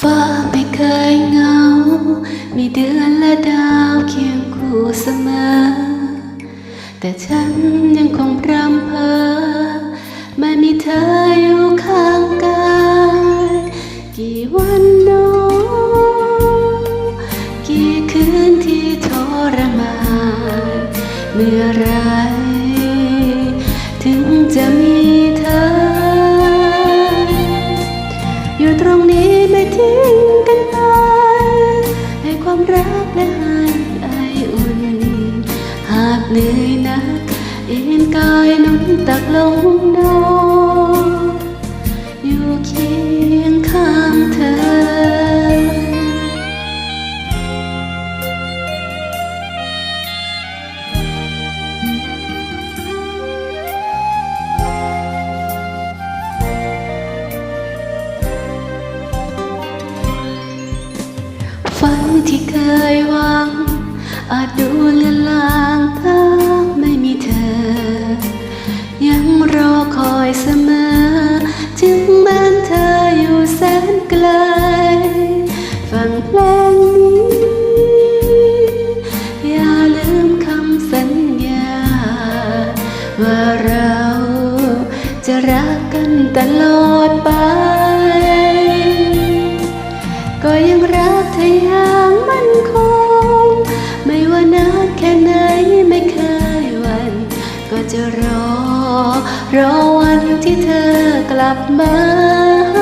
ฟ้าไม่เคยเงา มีเดือนและดาวเคียงคู่เสมอ แต่ฉันยังคงพรำเพอไม่มีเธออยู่ข้างกาย กี่วันโนกี่คืนที่ทรมานเมื่อไร ไออุ่น หากเหนื่อยนัก เอ็นกายนุนตักลงนอน ที่เคยหวัง อาจดูเลือนลางถ้าไม่มีเธอ ยังรอคอยเสมอ ถึงแม้นเธออยู่แสนไกล ฟังเพลงนี้ อย่าลืมคำสัญญา ว่าเราจะรักกันตลอดไป รอวันที่เธอกลับมา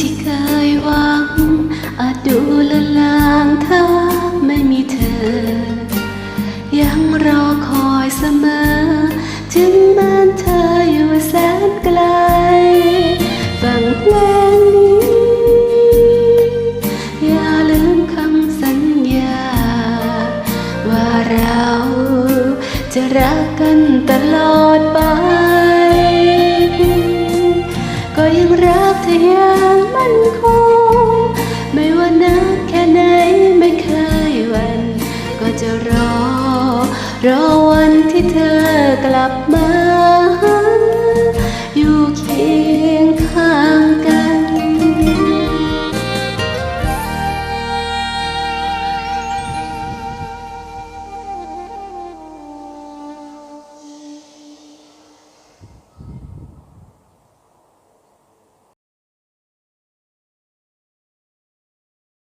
ที่เคยหวัง อาจดูละลางถ้าไม่มีเธอ ยังรอคอยเสมอ ถึงแม้นเธออยู่แสนไกล ฟังเพลงนี้ อย่าลืมคำสัญญา ว่าเราจะรักกันตลอดไป ก็ยังรักเธอ มั่นคง ไม่ว่านักแค่ไหนไม่เคยวัน ก็จะรอ รอวันที่เธอกลับมา